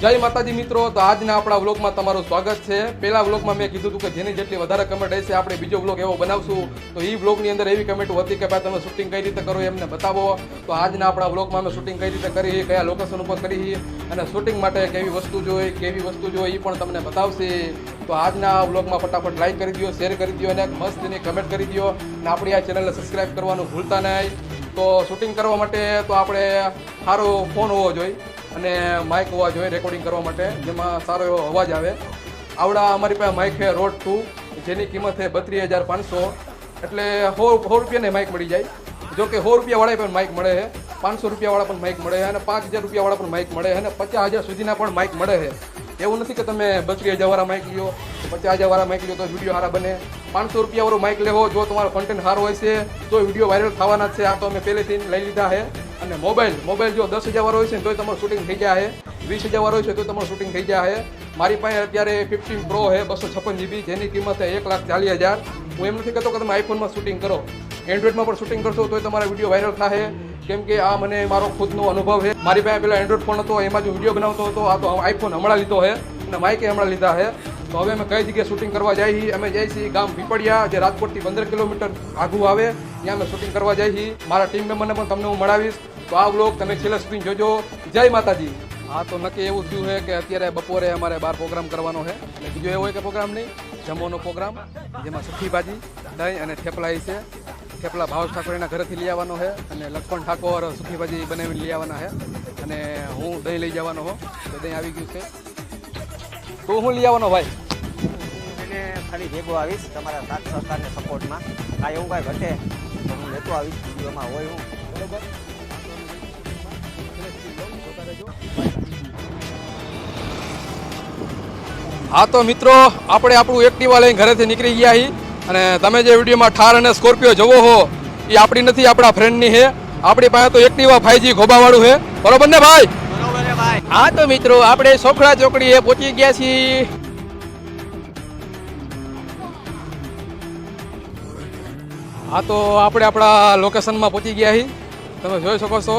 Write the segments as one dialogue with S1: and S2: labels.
S1: જય માતાજી મિત્રો, તો આજના આપણા વ્લોગમાં તમારું સ્વાગત છે. પહેલા વ્લોગમાં મેં કીધું હતું કે જેની જેટલી વધારે કમેન્ટ હશે આપણે બીજો વ્લોગ એવો બનાવશું. તો એ વ્લોગની અંદર એવી કમેન્ટ હતી કે, ભાઈ, તમે શૂટિંગ કઈ રીતે કરો એમને બતાવો. તો આજના આપણા વ્લોગમાં અમે શૂટિંગ કઈ રીતે કરી કયા લોકેશન ઉપર કરી અને શૂટિંગ માટે કેવી વસ્તુ જોઈએ, કેવી વસ્તુ જોઈએ એ પણ તમને બતાવશે. તો આજના વ્લોગમાં ફટાફટ લાઈક કરી દો શેર કરી દો અને મસ્ત એની કમેન્ટ કરી દો અને આપણી આ ચેનલને સબસ્ક્રાઈબ કરવાનું ભૂલતા નહીં. તો શૂટિંગ કરવા માટે તો આપણે સારો ફોન હોવો જોઈએ. અને માઇક હોવા જોઈએ રેકોર્ડિંગ કરવા માટે, જેમાં સારો એવો અવાજ આવે. આવડા અમારી પાસે માઇક છે, રોડ ટુ જેની કિંમત છે બત્રીસ હજાર પાંચસો. એટલે સો સો રૂપિયાને માઇક મળી જાય. જો કે સો રૂપિયાવાળા પણ માઇક મળે છે. પાંચસો રૂપિયાવાળા પણ માઇક મળે છે અને પાંચ હજાર રૂપિયાવાળા પણ માઇક મળે છે અને પચાસ હજાર સુધીના પણ માઇક મળે છે. એવું નથી કે તમે બત્રીસ હજારવાળા માઇક લ્યો, પચાસ હજારવાળા માઇક લ્યો તો વીડિયો સારા બને. પાંચસો રૂપિયાવાળું માઇક લેવો, જો તમારો કન્ટેન્ટ સારો હોય છે તો વીડિયો વાયરલ થવાના છે. આ તો અમે પહેલેથી લઈ લીધા છે. અને મોબાઈલ મોબાઈલ જો દસ હજાર વાળો હોય છે તોય તમારું શૂટિંગ થઈ જાય છે. વીસ હજાર વાળો હોય છે તો તમારું શૂટિંગ થઈ જાય છે. મારી પાસે અત્યારે ફિફ્ટીન પ્રો છે, બસો છપ્પન જીબી જેની કિંમત છે એક લાખ ચાલીસ હજાર. હું એમ નથી કહેતો કે તમે આઈફોનમાં શૂટિંગ કરો. એન્ડ્રોઈડમાં પણ શૂટિંગ કરશો તોય તમારા વીડિયો વાયરલ થશે કેમ કે આ મને મારો ખુદનો અનુભવ છે. મારી પાસે પેલા એન્ડ્રોઈડ ફોન હતો, એમાં જે વીડિયો બનાવતો હતો, આ તો આઈફોન હમણાં લીધો છે અને માઇકે હમણાં લીધા છે. તો હવે અમે કઈ જગ્યાએ શૂટિંગ કરવા જઈએ છીએ? અમે જઈએ છીએ ગામ પીપળિયા, જે રાજકોટથી પંદર કિલોમીટર આઘું આવે. ત્યાં અમે શૂટિંગ કરવા જઈએ છીએ. મારા ટીમ મેમ્બરને પણ તમને હું મળાવીશ. તો આ વ્લોગ તમે છેલ્લા સુધી જોજો. જય માતાજી. હા તો નક્કી એવું થયું છે કે અત્યારે બપોરે અમારે બાર પ્રોગ્રામ કરવાનો છે. અને બીજો એવો કે પ્રોગ્રામ નહીં, જમવાનો પ્રોગ્રામ, જેમાં સુખી ભાજી, દહીં અને થેપલા છે. થેપલા ભાવેશ ઠાકોરના ઘરેથી લઈ આવવાનો છે અને લક્ષ્મણ ઠાકોર સુખી ભાજી બનાવીને લઈ આવવાના છે. અને હું દહીં લઈ જવાનો હો, તો દહીં આવી ગયું છે. તો હું લઈ આવવાનો ભાઈ.
S2: એને ખાલી ભેગો આવીશ, તમારા સાથ, સહકારને સપોર્ટમાં કાંઈ એવું કાંઈ ઘટે તો હું લેતો આવીશ, વિડીયોમાં હોય હું.
S1: બરોબર? હા તો મિત્રો આપણે આપણું એક્ટિવા લઈને ઘરેથી નીકળી ગયા હી અને તમે જે વિડીયોમાં ઠાર અને સ્કોર્પિયો જોવો હો એ આપણી નથી આપણા ફ્રેન્ડની છે આપણી પાસે તો એક્ટિવા ફાઈજી ખોબાવાળું છે બરોબર ને ભાઈ.
S2: બરોબર ભાઈ.
S1: હા તો મિત્રો આપણે સોખડા એ પહોંચી ગયા છીએ. હા તો આપણે આપણા લોકેશનમાં પહોંચી ગયા છીએ તમે જોઈ શકો છો.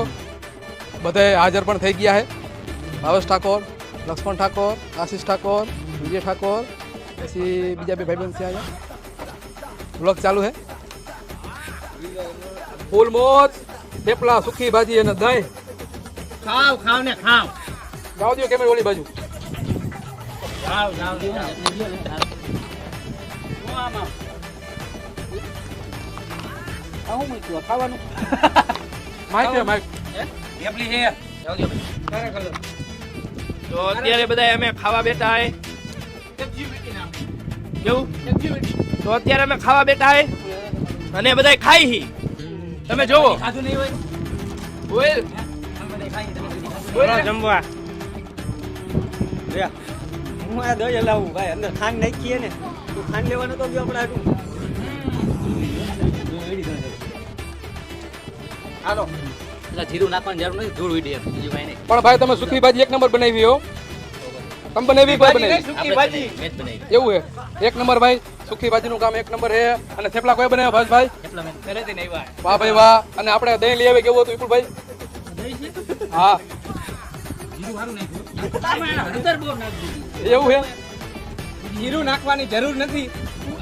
S1: બધે હાજર પણ થઈ ગયા છે ભાવેશ ઠાકોર લક્ષ્મણ ઠાકોર આશીષ ઠાકોર વિજય ઠાકોર પછી બીજા બે ભાઈબંધ છે અહીંયા બ્લોગ ચાલુ છે ફૂલ મોજ થેપલા સુખી ભાજી અને દહીં
S3: ખાવ ખાવ ને ખાવ
S1: જાઓ દો કેમેરા ઓલી બાજુ
S3: ખાવ ખાવ ખાવાનું
S1: માઇક છે માઇક
S3: એપલી હે તો અત્યારે બધા અમે ખાવા બેઠા હે. કેવું? તો અત્યારે અમે ખાવા બેઠા હે. અને બધા ખાઈ હી. તમે જોવો. હોય? ઓય. જમવા.
S2: હું આ દહીં લાવું ભાઈ અંદર ખાંડ નાખીએ ને તું ખાંડ લેવાનો તો ગયો આપણે આટલું હાલો.
S4: એટલે જીરું નાખવાની જરૂર નથી ધૂળ ઉડી બીજું કાંઈ નહીં.
S1: પણ ભાઈ તમે સુખી ભાજી એક નંબર બનાવી હો. તમે બનાવી કોઈ બનાવી.
S3: સુખી ભાજી.
S4: મેં જ બનાવી
S1: એવું છે એક નંબર ભાઈ સુખી ભાજીનું કામ એક નંબર છે અને થેપલા કોઈ બનાવ્યા ભાઈ ભાઈ વાહ ભાઈ વાહ. અને આપણે દહીં લઈ આવે કેવું હતું વિપુલ ભાઈ હા એવું છે
S3: જીરું નાખવાની જરૂર નથી.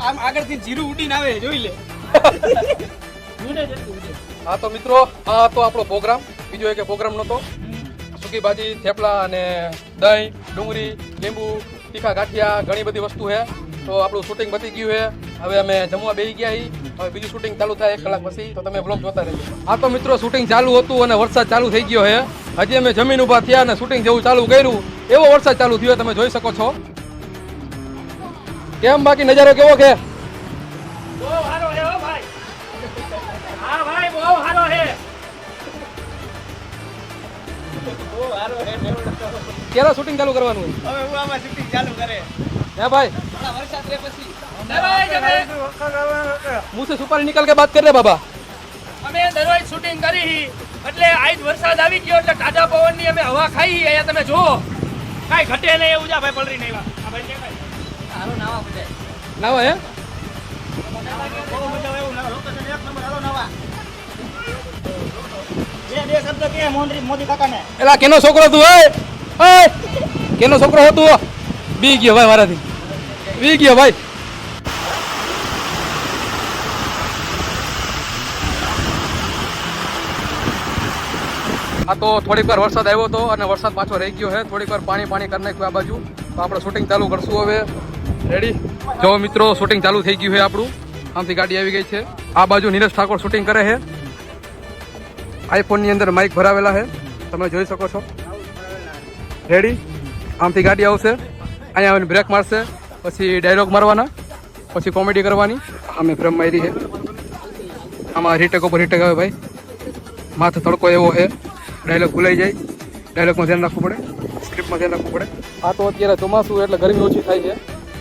S3: આમ આગળથી જીરું ઉડીને આવે જોઈ લે.
S1: હા તો મિત્રો, આ તો આપણો પ્રોગ્રામ બીજો એક પ્રોગ્રામ નહોતો. સુકી ભાજી, થેપલા અને દહીં, ડુંગળી, લીંબુ, તીખા ગાંઠિયા, ઘણી બધી વસ્તુ છે. તો આપણું શૂટિંગ પતી ગયું છે. હવે અમે જમવા બેસી ગયા હવે બીજું શૂટિંગ ચાલુ થાય એક કલાક પછી. તો તમે બ્લોગ જોતા રહેજો. આ તો મિત્રો શૂટિંગ ચાલુ હતું અને વરસાદ ચાલુ થઈ ગયો છે. હજી અમે જમીન ઊભા થયા અને શૂટિંગ જેવું ચાલુ કર્યું. એવો વરસાદ ચાલુ થયો, તમે જોઈ શકો છો. કેમ બાકી નજારો કેવો કે ક્યારે શૂટિંગ ચાલુ કરવાનું
S3: હવે હું આમાં શૂટિંગ ચાલુ કરે.
S1: હે ભાઈ.
S3: વરસાદ રે પછી.
S1: મુસે સુપારી નિકલ કે વાત કરે બાબા.
S3: અમે દરરોજ શૂટિંગ કરી હી એટલે આજ વરસાદ આવી ગયો એટલે તાજા પવનની અમે હવા ખાઈ અહીંયા તમે જો કાંઈ ઘટે નહીં એવું જા ભાઈ પલરી નહીં આ ભાઈ કે
S4: ભાઈ. હાલો નાવા બધા
S1: નાવા હે?
S3: બહુ મજા આવે લોકેશન એક નંબર હાલો નાવા. બે બે શબ્દ કે મોદી કાકાને.
S1: એલા કેનો છોકરો તું હે? કેનો છોકરો હતો? બી ગયો ભાઈ મારાથી. બી ગયો ભાઈ. આ તો થોડીક વાર વરસાદ આવ્યો હતો અને વરસાદ પાછો રહી ગયો છે. થોડીક વાર પાણી પાણી કરી નાખ્યું આ બાજુ. તો આપણે શૂટિંગ ચાલુ કરશું હવે. રેડી જો મિત્રો શૂટિંગ ચાલુ થઈ ગયું છે આપણું. આમથી ગાડી આવી ગઈ છે. આ બાજુ નીરજ ઠાકોર શૂટિંગ કરે છે. આઈફોનની અંદર માઇક ભરાવેલા છે. તમે જોઈ શકો છો. રેડી આમથી ગાડી આવશે. અહીંયા આવીને બ્રેક મારશે. પછી ડાયલોગ મારવાના. પછી કોમેડી કરવાની. અમે ફ્રેમ મારી છે. આમાં રીટેક ઉપર રીટેક આવે ભાઈ. માથે તડકો એવો છે. ડાયલોગ ભૂલાઈ જાય. ડાયલોગમાં ધ્યાન રાખવું પડે. સ્ક્રિપ્ટમાં ધ્યાન રાખવું પડે. આ તો અત્યારે ચોમાસું એટલે ગરમી ઓછી થાય છે.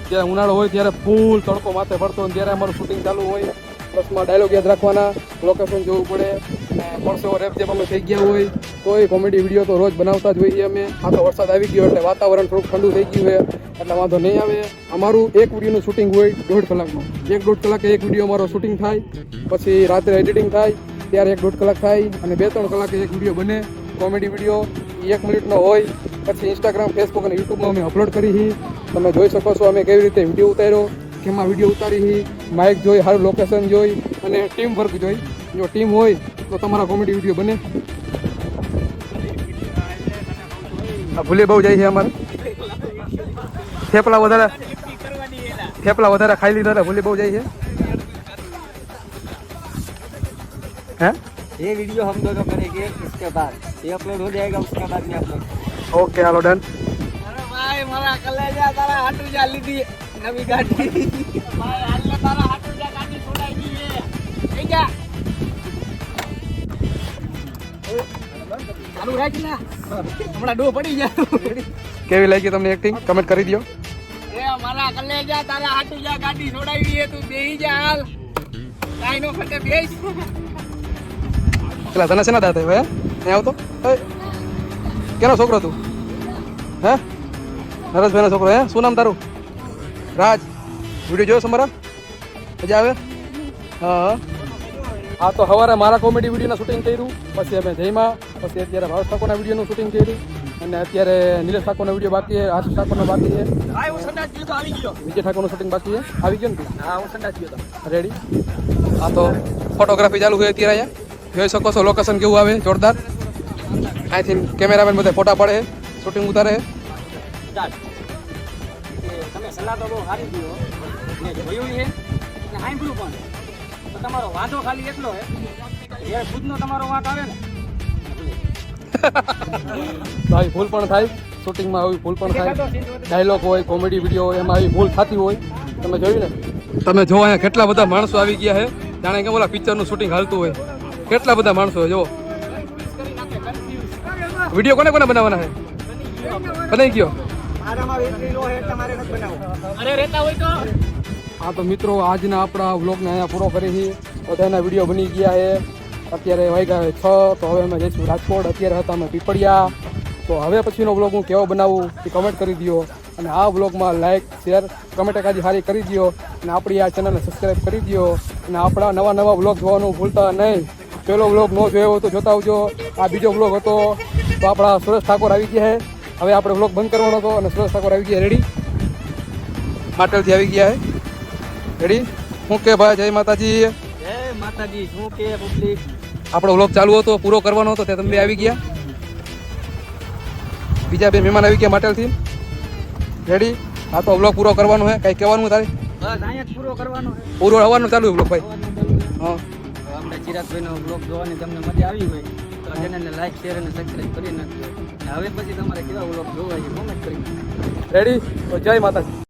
S1: જ્યારે ઉનાળો હોય ત્યારે ફૂલ તડકો માથે પડતો ત્યારે અમારું શૂટિંગ ચાલુ હોય. પ્લસમાં ડાયલોગ યાદ રાખવાના. લોકેશન જોવું પડે. અને પરસેવો રેપ જેમ અમે થઈ ગયા હોય, તોય કોમેડી વીડિયો તો રોજ બનાવતા જ હોઈએ અમે. આ તો વરસાદ આવી ગયો એટલે વાતાવરણ થોડુંક ઠંડુ થઈ ગયું છે, એટલે વાંધો નહીં આવે. અમારું એક વિડીયોનું શૂટિંગ હોય દોઢ કલાકનું એક દોઢ કલાકે એક વીડિયો અમારો શૂટિંગ થાય, પછી રાત્રે એડિટિંગ થાય, ત્યારે એક દોઢ કલાક થાય, અને બે ત્રણ કલાકે એક વીડિયો બને. કોમેડી વીડિયો એક મિનિટનો હોય. પછી ઇન્સ્ટાગ્રામ ફેસબુક અને યુટ્યુબમાં અમે અપલોડ કરી તમે જોઈ શકો છો અમે કેવી રીતે વીડિયો ઉતાર્યો, કેમાં વીડિયો ઉતારી માઇક જોઈ સારું લોકેશન જોઈ અને ટીમ વર્ક જોઈ જો ટીમ હોય તો તમારા કોમેડી વિડીયો બને આ ભૂલી બહુ જાય છે અમારે થેપલા વધારે થેપલા વધારે ખાઈ લીધા હતા ભૂલી બહુ જાય છે હે
S2: ये वीडियो हम दोनों करेंगे इसके बाद ये अपलोड हो जाएगा उसके बाद में अपलोड
S1: ઓકે હાલો ડન
S3: અરે ભાઈ મારા કલેજા તારા હાટુ જા લીધી નવી ગાડી ભાઈ હાલે તારા હાટુ જા ગાડી છોડાઈ ગઈ થઈ જા. ચાલુ રાખ ને હમણાં ડો પડી જાય
S1: કેવી લાગી તમને એક્ટિંગ કમેન્ટ કરી દો
S3: એ મારા તારા હાટુ જા ગાડી છોડાઈ છે તું. બેહી જા હાલ. કાઈ નો ફટે બેસ.
S1: પેલા તને શેના દાંત આવ્યા હે? નહીં આવતો? કેનો છોકરો તું? હે? નરેશભાઈનો છોકરો હે? શું નામ તારું? રાજ. વીડિયો જોયો છે મારા? મજા આવે? હા. હા તો સવારે મારા કોમેડી વિડીયોનું શૂટિંગ કર્યું પછી અમે જયમાં પછી અત્યારે ભાવ ઠાકોરના વિડીયોનું શૂટિંગ કર્યું અને અત્યારે નિલેશ ઠાકોરનો વીડિયો બાકી છે આશીષ ઠાકોરનો બાકી છે.
S3: ભાઈ હું સંડાસ ગયો તો આવી ગયો.
S1: વિજય ઠાકોરનું શૂટિંગ બાકી છે? આવી ગયું ને
S3: હા હું સંડાસ ગયો
S1: રેડી હા તો ફોટોગ્રાફી ચાલુ હોય અત્યારે અહીંયા. જોઈ શકો છો લોકેશન કેવું આવે જોરદાર. અહીંથી કેમેરામેન બધા ફોટા પડે શૂટિંગ ઉતારે
S4: તમે સલાહ તો બહુ સારી દીધો. જોયું છે સાંભળ્યું પણ તમારો વાંધો ખાલી એટલો છે જ્યારે ખુદનો તમારો વાંક આવે ને.
S1: આવી ભૂલ પણ થાય. શૂટિંગમાં આવી ભૂલ પણ થાય. ડાયલોગ હોય કોમેડી વીડિયો હોય એમાં આવી ભૂલ થતી હોય. તમે જોયું ને? તમે જો અહીંયા કેટલા બધા માણસો આવી ગયા છે જાણે કે ઓલા પિક્ચરનું શૂટિંગ હાલતું હોય. કેટલા બધા માણસો છે જો. વીડિયો કોને કોને બનાવવાના છે બનાવી ગયો.
S3: અરે રહેતા હોય તો.
S1: હા, તો મિત્રો, આજના આપણા વ્લોગને અહીંયા પૂરો કરી છે બધાના વીડિયો બની ગયા છે. અત્યારે વાગ્યા છે તો હવે અમે જઈશું રાજકોટ. અત્યારે હતા અમે પીપળિયા. તો હવે પછીનો વ્લોગ હું કેવો બનાવું એ કમેન્ટ કરી દો અને આ વ્લોગમાં લાઇક શેર કમેન્ટ એકાદી સારી કરી દો અને આપણી આ ચેનલને સબસ્ક્રાઈબ કરી દો અને આપણા નવા નવા વ્લોગ જોવાનું ભૂલતા નહીં. પહેલો વ્લોગ ન જોયો તો જોતા આવજો. આ બીજો વ્લોગ હતો, તો આપણા સુરેશ ઠાકોર આવી ગયા છે. હવે આપણે વ્લોગ બંધ કરવાનો હતો અને સુરેશ ઠાકોર આવી ગયા રેડી માટલથી આવી ગયા છે. રેડી હું કે ભાઈ જય માતાજી.
S4: જય માતાજી શું કે પબ્લિક.
S1: આપણો વ્લોગ ચાલુ હતો પૂરો કરવાનો હતો ત્યાં તમે આવી ગયા. બીજા બે મહેમાન આવી ગયા માટેલથી. રેડી હા તો વ્લોગ પૂરો કરવાનો છે કઈ કહેવાનું તારે?
S4: પૂરો કરવાનો
S1: પૂરો આવવાનું ચાલુ વ્લોગ ભાઈ? હા.
S4: ચિરાગભાઈનો જોવાની તમને મજા આવી હોય તો ચેનલને લાઈક શેર અને સબસ્ક્રાઈબ કરી નાખજો. હવે પછી તમારે કેવા બ્લોગ જોવા છે કોમેન્ટ કરી
S1: રેડી તો જય માતાજી.